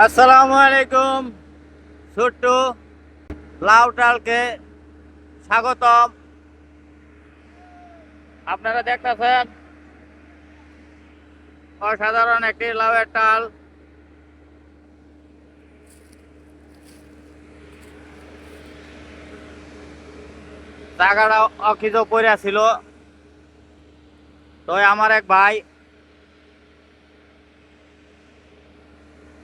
আসসালামু আলাইকুম, ছোট্ট লাউ টালকে স্বাগতম। আপনারা দেখতেছেন অসাধারণ একটি লাউয়ের টাল জায়গাটা অকিজ পড়ে ছিল। তো আমার এক ভাই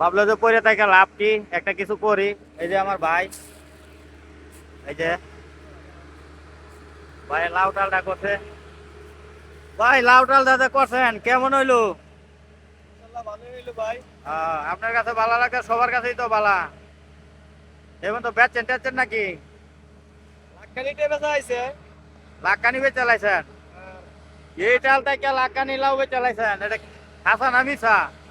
ভাবলো যে পরে থাকে লাভ কি? একটা কিছু করি। এই যে আমার ভাই। এই যে। ভাই লাউ টালটা করছে। ভাই লাউ টাল দাদা করছেন কেমন হইল? আপনার কাছে ভালো লাগে সবার কাছেই তো ভালা। এখন তো বেচছেন টেচছেন নাকি? লাক্কানি বেচে চালাইছেন? এই টাল থেকে লাক্কানি লাউ বেচে চালাইছেন? এটা খাসা না মিশা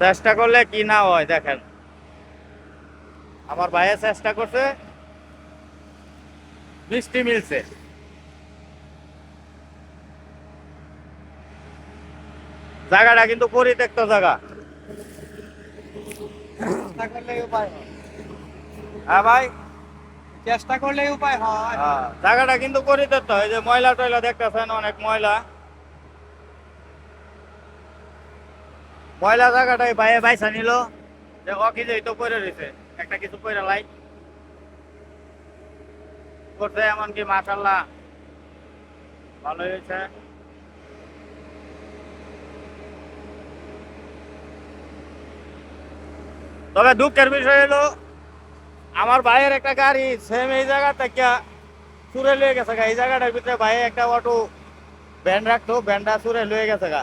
চেষ্টা করলে কি না হয় দেখেন। আমার ভাইয়ের চেষ্টা করছে। মিষ্টি মিলছে। জায়গাটা কিন্তু পরিত্যক্ত জায়গা। হ্যাঁ। ভাই। চেষ্টা করলে উপায় হয়। হ্যাঁ, জায়গাটা কিন্তু পরিত্যক্ত। এই যে ময়লা টয়লা দেখতেছেন অনেক ময়লা। ময়লা জায়গাটাই ভাইয়ে বাইসা নিল। যে অকিজেই তো করে রয়েছে একটা কিছু করে লাই। করছে এমনকি মাশাল্লাহ। ভালো হয়েছে। তবে দুঃখের বিষয় হলো, আমার ভাইয়ের একটা গাড়ি সেম এই জায়গা থেকে চুরে লয়ে গেছে গা। এই জায়গাটার ভিতরে ভাই একটা অটো ব্যান্ড রাখতো ব্যান্ডটা চুরে লয়ে গেছে গা।